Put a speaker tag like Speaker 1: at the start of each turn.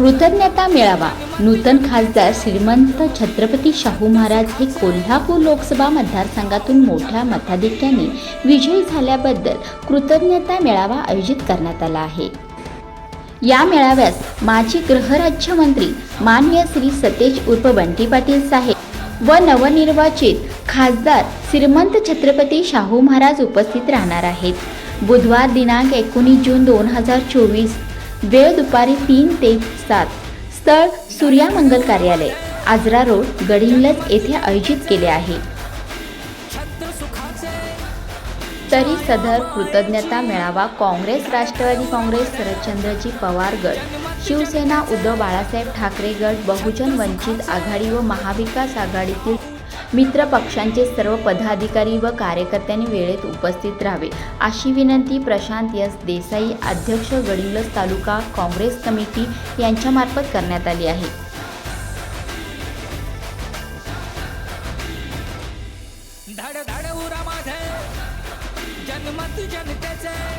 Speaker 1: कृतज्ञता मेळावा. नूतन खासदार श्रीमंत छत्रपती शाहू महाराज हे कोल्हापूर लोकसभा मतदारसंघातून मोठ्या मताधिक्याने विजयी झाल्याबद्दल कृतज्ञता मेळावा आयोजित करण्यात आला आहे. या मेळाव्यास माजी गृहराज्यमंत्री माननीय श्री सतेज उर्फ बंटी पाटील साहेब व नवनिर्वाचित खासदार श्रीमंत छत्रपती शाहू महाराज उपस्थित राहणार आहेत. बुधवार दिनांक एकोणीस जून दोन हजार चोवीस वेळ दुपारी तीन ते सात. स्थळ सूर्या मंगल कार्यालय आजरा रोड गडिंगलज येथे आयोजित केले आहे. तरी सदर कृतज्ञता मेळावा काँग्रेस राष्ट्रवादी काँग्रेस शरदचंद्रजी पवार गट शिवसेना उद्धव बाळासाहेब ठाकरे गट बहुजन वंचित आघाडी व महाविकास आघाडीतील मित्र पक्षांचे सर्व पदाधिकारी व कार्यकर्त्यांनी वेळेत उपस्थित राहावे. अशी विनंती प्रशांत एस देसाई अध्यक्ष गडिंग्लज तालुका काँग्रेस कमिटी यांच्यामार्फत करण्यात आली आहे.
Speaker 2: धड धड उरा माझे जनमत जनतेचे.